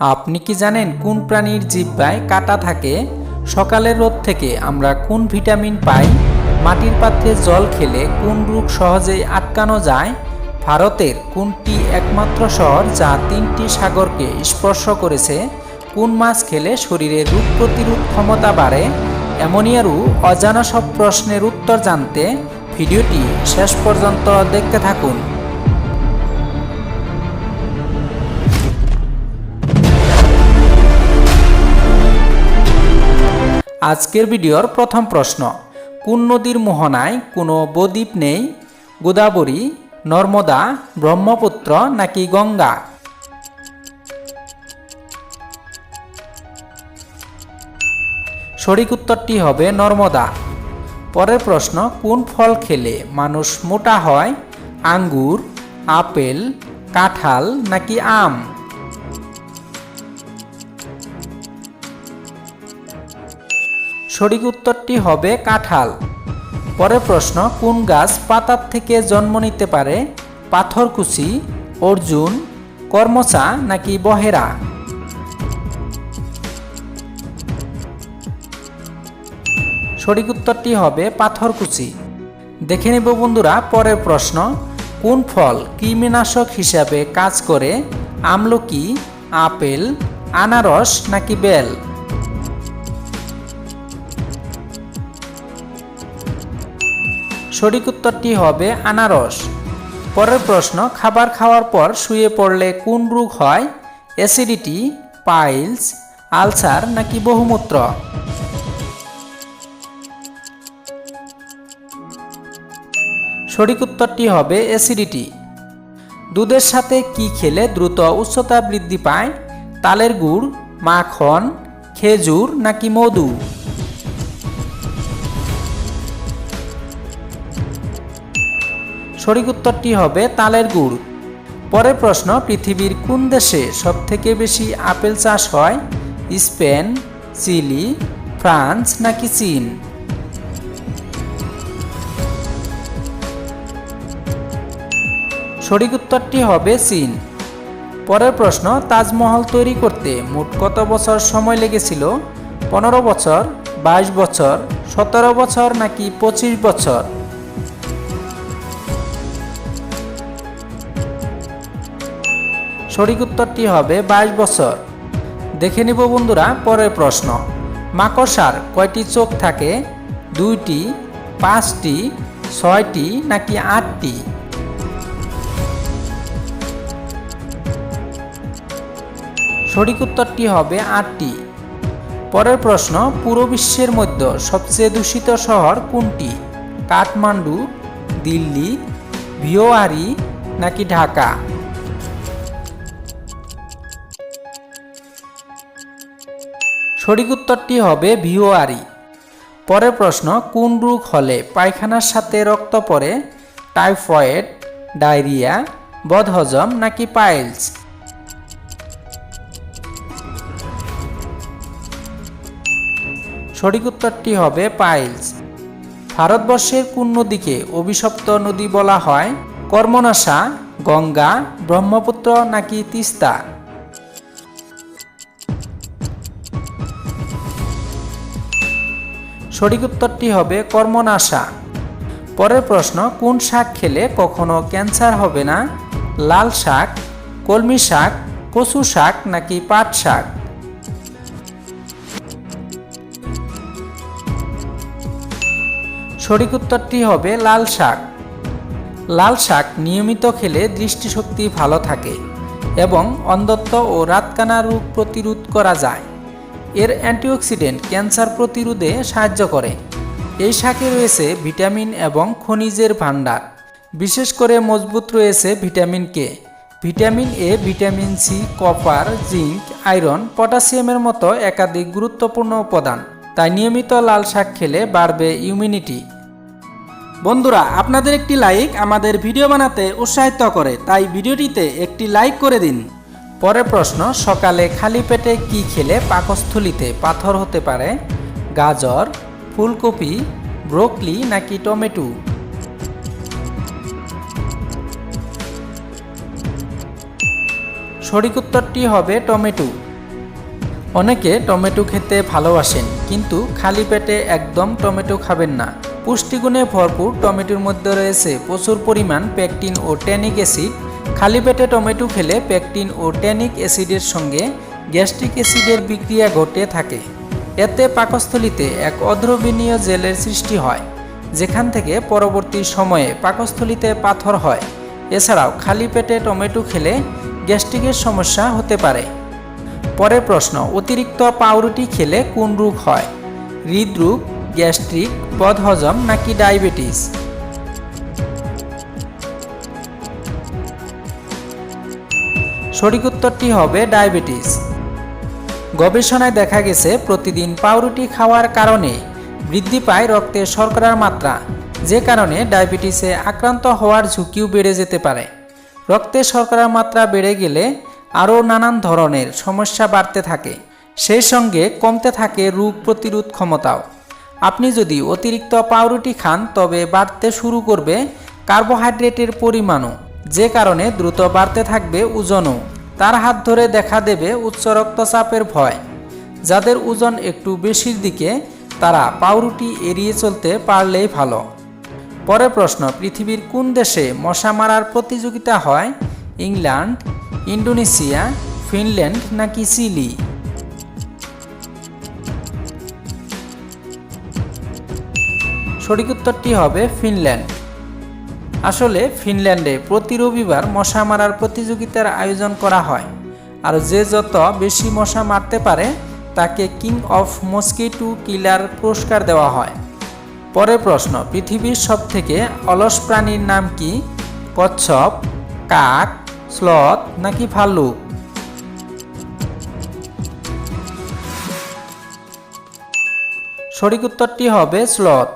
আপনি কি জানেন কোন প্রাণীর জিহ্বায় কাটা থাকে? সকালের রোদ থেকে আমরা কোন ভিটামিন পাই? মাটির পাত্রে জল খেলে কোন রোগ সহজেই আটকানো যায়? ভারতের কোনটি একমাত্র শহর যা তিনটি সাগরকে স্পর্শ করেছে? কোন মাছ খেলে শরীরে রোগ প্রতিরোধ ক্ষমতা বাড়ে? এমনই আরও অজানা সব প্রশ্নের উত্তর জানতে ভিডিওটি শেষ পর্যন্ত দেখতে থাকুন। আজকের ভিডিওর প্রথম প্রশ্ন, কোন নদীর মোহনায় কোনো বদ্বীপ নেই? গোদাবরী, নর্মদা, ব্রহ্মপুত্র নাকি গঙ্গা? সঠিক উত্তরটি হবে নর্মদা। পরের প্রশ্ন, কোন ফল খেলে মানুষ মোটা হয়? আঙ্গুর, আপেল, কাঁঠাল নাকি আম? সঠিক উত্তরটি হবে কাঁঠাল। পরের প্রশ্ন, কোন গাছ পাতার থেকে জন্ম নিতে পারে? পাথরকুচি, অর্জুন, কর্মচা নাকি বহেরা? সঠিক উত্তরটি হবে পাথরকুচি। দেখে নেব বন্ধুরা, পরের প্রশ্ন, কোন ফল কৃমিনাশক হিসাবে কাজ করে? আমলকি, আপেল, আনারস নাকি বেল? সঠিক উত্তরটি হবে আনারস। পরের প্রশ্ন, খাবার খাওয়ার পর শুয়ে পড়লে কোন রোগ হয়? অ্যাসিডিটি, পাইলস, আলসার নাকি বহুমূত্র? সঠিক উত্তরটি হবে অ্যাসিডিটি। দুধের সাথে কি খেলে দ্রুত উচ্চতা বৃদ্ধি পায়? তালের গুড়, মাখন, খেজুর নাকি মধু? সঠিক উত্তরটি হবে তালের গুড়। পরের প্রশ্ন, পৃথিবীর কোন দেশে সবথেকে বেশি আপেল চাষ হয়? স্পেন, চিলি, ফ্রান্স নাকি চীন? সঠিক উত্তরটি হবে চীন। পরের প্রশ্ন, তাজমহল তৈরি করতে মোট কত বছর সময় লেগেছিল? পনেরো বছর, বাইশ বছর, সতেরো বছর নাকি পঁচিশ বছর? সঠিক উত্তরটি হবে বাইশ বছর। দেখে নিব বন্ধুরা পরের প্রশ্ন। মাকড়সার কয়টি চোখ থাকে? দুইটি, পাঁচটি, ছয়টি নাকি আটটি? সঠিক উত্তরটি হবে আটটি। পরের প্রশ্ন, পুরো বিশ্বের মধ্যে সবচেয়ে দূষিত শহর কোনটি? কাঠমান্ডু, দিল্লি, ভিওয়ারি নাকি ঢাকা? সঠিক উত্তরটি হবে ভিওয়ারি। পরের প্রশ্ন, কোন রোগ হলে পায়খানার সাথে রক্ত পড়ে? টাইফয়েড, ডায়রিয়া, বদহজম নাকি পাইলস? সঠিক উত্তরটি হবে পাইলস। ভারতবর্ষের কোন নদীকে অভিশপ্ত নদী বলা হয়? কর্মনাশা, গঙ্গা, ব্রহ্মপুত্র নাকি তিস্তা? সঠিক উত্তরটি হবে কর্মনাশা। পরের প্রশ্ন, কোন শাক খেলে কখনো ক্যান্সার হবে না? লাল শাক, কলমি শাক, কচু শাক নাকি পাট শাক? সঠিক উত্তরটি হবে লাল শাক। লাল শাক নিয়মিত খেলে দৃষ্টিশক্তি ভালো থাকে এবং অন্ধত্ব ও রাতকানা রোগ প্রতিরোধ করা যায়। এর অ্যান্টিঅক্সিডেন্ট ক্যান্সার প্রতিরোধে সাহায্য করে। এই শাকে রয়েছে ভিটামিন এবং খনিজের ভাণ্ডার। বিশেষ করে মজবুত রয়েছে vitamin K. Vitamin A, vitamin C, copper, zinc, iron, পটাশিয়ামের মতো একাধিক গুরুত্বপূর্ণ উপাদান। তাই নিয়মিত লাল শাক খেলে বাড়বে ইমিউনিটি। বন্ধুরা, আপনাদের একটি লাইক আমাদের ভিডিও বানাতে উৎসাহিত করে। তাই ভিডিওটিতে একটি লাইক করে দিন। পরের প্রশ্ন, সকালে খালি পেটে কি খেলে পাকস্থলিতে পাথর হতে পারে? গাজর, ফুলকপি, ব্রোকলি নাকি টমেটো? সঠিক উত্তরটি হবে টমেটো। অনেকে টমেটো খেতে ভালোবাসেন, কিন্তু খালি পেটে একদম টমেটো খাবেন না। পুষ্টিগুণে ভরপুর টমেটোর মধ্যে রয়েছে প্রচুর পরিমাণ পেকটিন ও ট্যানিক অ্যাসিড খালি পেটে টমেটো খেলে পেকটিন ও ট্যানিক অ্যাসিডের সঙ্গে গ্যাস্ট্রিক অ্যাসিডের বিক্রিয়া ঘটে থাকে। এতে পাকস্থলিতে এক অদ্রবণীয় জেলের সৃষ্টি হয়, যেখান থেকে পরবর্তী সময়ে পাকস্থলিতে পাথর হয়। এছাড়াও খালি পেটে টমেটো খেলে গ্যাস্ট্রিকের সমস্যা হতে পারে। পরের প্রশ্ন, অতিরিক্ত পাউরুটি খেলে কোন রোগ হয়? হৃদরোগ, গ্যাস্ট্রিক, বদহজম নাকি ডায়াবেটিস? সঠিক উত্তরটি হবে ডায়াবেটিস। গবেষণায় দেখা গেছে, প্রতিদিন পাউরুটি খাওয়ার কারণে বৃদ্ধি পায় রক্তে শর্করার মাত্রা, যে কারণে ডায়াবেটিসে আক্রান্ত হওয়ার ঝুঁকিও বেড়ে যেতে পারে। রক্তে শর্করার মাত্রা বেড়ে গেলে আরও নানান ধরনের সমস্যা বাড়তে থাকে, সেই সঙ্গে কমতে থাকে রোগ প্রতিরোধ ক্ষমতাও। আপনি যদি অতিরিক্ত পাউরুটি খান, তবে বাড়তে শুরু করবে কার্বোহাইড্রেটের পরিমাণও। যে কারণে দ্রুত বাড়তে থাকবে ওজনও। তার হাত ধরে দেখা দেবে উচ্চ রক্তচাপের ভয়। যাদের ওজন একটু বেশির দিকে, তারা পাউরুটি এড়িয়ে চলতে পারলেই ভালো। পরে প্রশ্ন, পৃথিবীর কোন দেশে মশা মারার প্রতিযোগিতা হয়? ইংল্যান্ড, ইন্দোনেশিয়া, ফিনল্যান্ড নাকি চিলি? সঠিক উত্তরটি হবে ফিনল্যান্ড। আসলে ফিনল্যান্ডে প্রতি রবিবার মশা মারার প্রতিযোগিতার আয়োজন করা হয়। আর যে যত বেশি মশা মারতে পারে, তাকে কিং অফ মস্কিটো কিলার পুরস্কার দেওয়া হয়। পরের প্রশ্ন, পৃথিবীর সবথেকে অলস প্রাণীর নাম কি? কচ্ছপ, কাক, স্লথ নাকি ভাল্লুক? সঠিক উত্তরটি হবে স্লথ।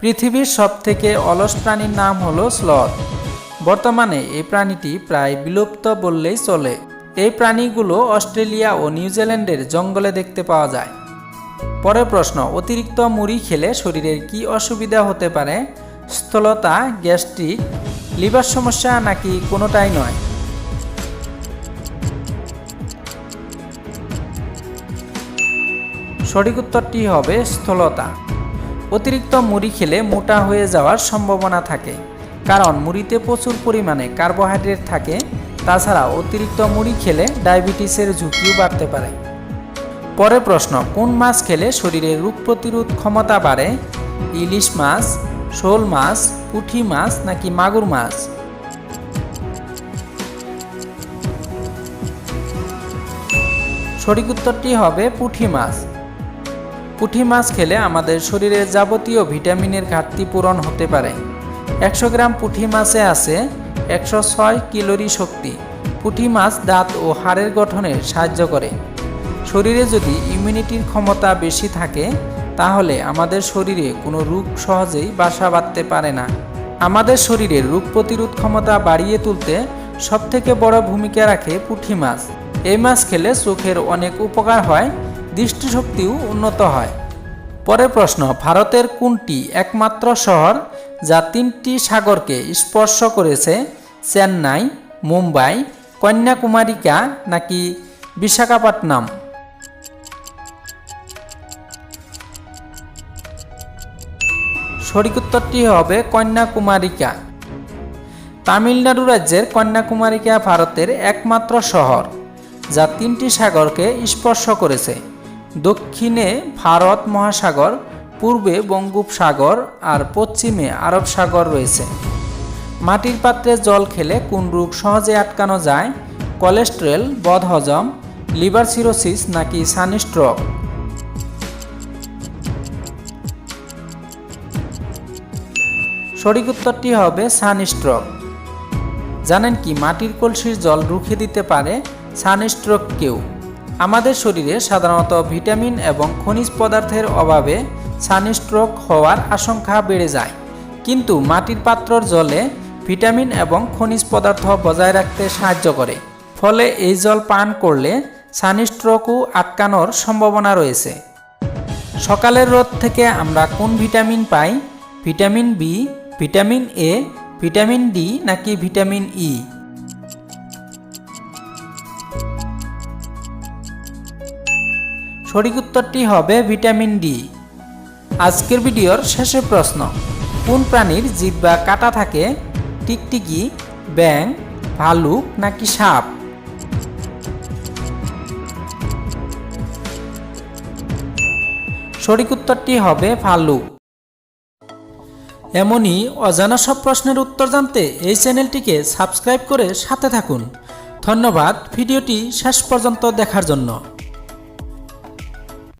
পৃথিবীর সবথেকে অলস প্রাণীর নাম হলো স্লথ। বর্তমানে এই প্রাণীটি প্রায় বিলুপ্ত বললেই চলে। এই প্রাণীগুলো অস্ট্রেলিয়া ও নিউজিল্যান্ডের জঙ্গলে দেখতে পাওয়া যায়। পরের প্রশ্ন, অতিরিক্ত মুড়ি খেলে শরীরের কি অসুবিধা হতে পারে? স্থলতা, গ্যাস্ট্রিক, লিভার সমস্যা নাকি কোনোটাই নয়? সঠিক উত্তরটি হবে স্থূলতা। অতিরিক্ত মুড়ি খেলে মোটা হয়ে যাওয়ার সম্ভাবনা থাকে। কারণ মুড়িতে প্রচুর পরিমাণে কার্বোহাইড্রেট থাকে। তাছাড়া অতিরিক্ত মুড়ি খেলে ডায়াবেটিসের ঝুঁকিও বাড়তে পারে। পরে প্রশ্ন, কোন মাছ খেলে শরীরে রোগ প্রতিরোধ ক্ষমতা বাড়ে? ইলিশ মাছ, শোল মাছ, পুঁটি মাছ নাকি মাগুর মাছ? সঠিক উত্তরটি হবে পুঁটি মাছ। পুঁটি মাছ খেলে আমাদের শরীরে যাবতীয় ভিটামিনের ঘাটতি পূরণ হতে পারে। একশো গ্রাম পুঁটি মাছে আছে একশো ছয় কিলোরি শক্তি। পুঁটি মাছ দাঁত ও হাড়ের গঠনে সাহায্য করে। শরীরে যদি ইমিউনিটির ক্ষমতা বেশি থাকে, তাহলে আমাদের শরীরে কোনো রোগ সহজেই বাসা বাঁধতে পারে না। আমাদের শরীরের রোগ প্রতিরোধ ক্ষমতা বাড়িয়ে তুলতে সবথেকে বড় ভূমিকা রাখে পুঁটি মাছ। এই মাছ খেলে চোখের অনেক উপকার হয় দৃষ্টিশক্তিও উন্নত হয়। পরের প্রশ্ন, ভারতের কোনটি একমাত্র শহর যা তিনটি সাগরকে স্পর্শ করেছে? চেন্নাই, মুম্বাই, কন্যাকুমারিকা নাকি বিশাখাপট্টনম? সঠিক উত্তরটি হবে কন্যাকুমারিকা। তামিলনাড়ু রাজ্যের কন্যাকুমারিকা ভারতের একমাত্র শহর যা তিনটি সাগরকে স্পর্শ করেছে। দক্ষিণে ভারত মহাসাগর, পূর্বে বঙ্গোপসাগর আর পশ্চিমে আরব সাগর রয়েছে। মাটির পাত্রে জল খেলে কোন রোগ সহজে আটকানো যায়, কোলেস্ট্রেল, বদহজম, লিভার সিরোসিস নাকি সানস্ট্রোক সঠিক উত্তরটি হবে সানস্ট্রোক জানেন কি মাটির কলসির জল রুখে দিতে পারে সানস্ট্রোককেও আমাদের শরীরে সাধারণত ভিটামিন এবং খনিজ পদার্থের অভাবে সানস্ট্রোক হওয়ার আশঙ্কা বেড়ে যায়। কিন্তু মাটির পাত্রর জলে ভিটামিন এবং খনিজ পদার্থ বজায় রাখতে সাহায্য করে। ফলে এই জল পান করলে সানস্ট্রোকও আটকানোর সম্ভাবনা রয়েছে। সকালের রোদ থেকে আমরা কোন vitamin pi? Vitamin B, vitamin A, vitamin D নাকি ভিটামিন ই? সঠিক উত্তরটি হবে ভিটামিন ডি। আজকের ভিডিওর শেষের প্রশ্ন, কোন প্রাণীর জিহ্বা কাটা থাকে? টিকটিকি ব্যাং ভালুক নাকি সাপ? সঠিক উত্তরটি হবে ভালুক। এমনই অজানা সব প্রশ্নের উত্তর জানতে এই চ্যানেলটিকে সাবস্ক্রাইব করে সাথে থাকুন। ধন্যবাদ ভিডিওটি শেষ পর্যন্ত দেখার জন্য।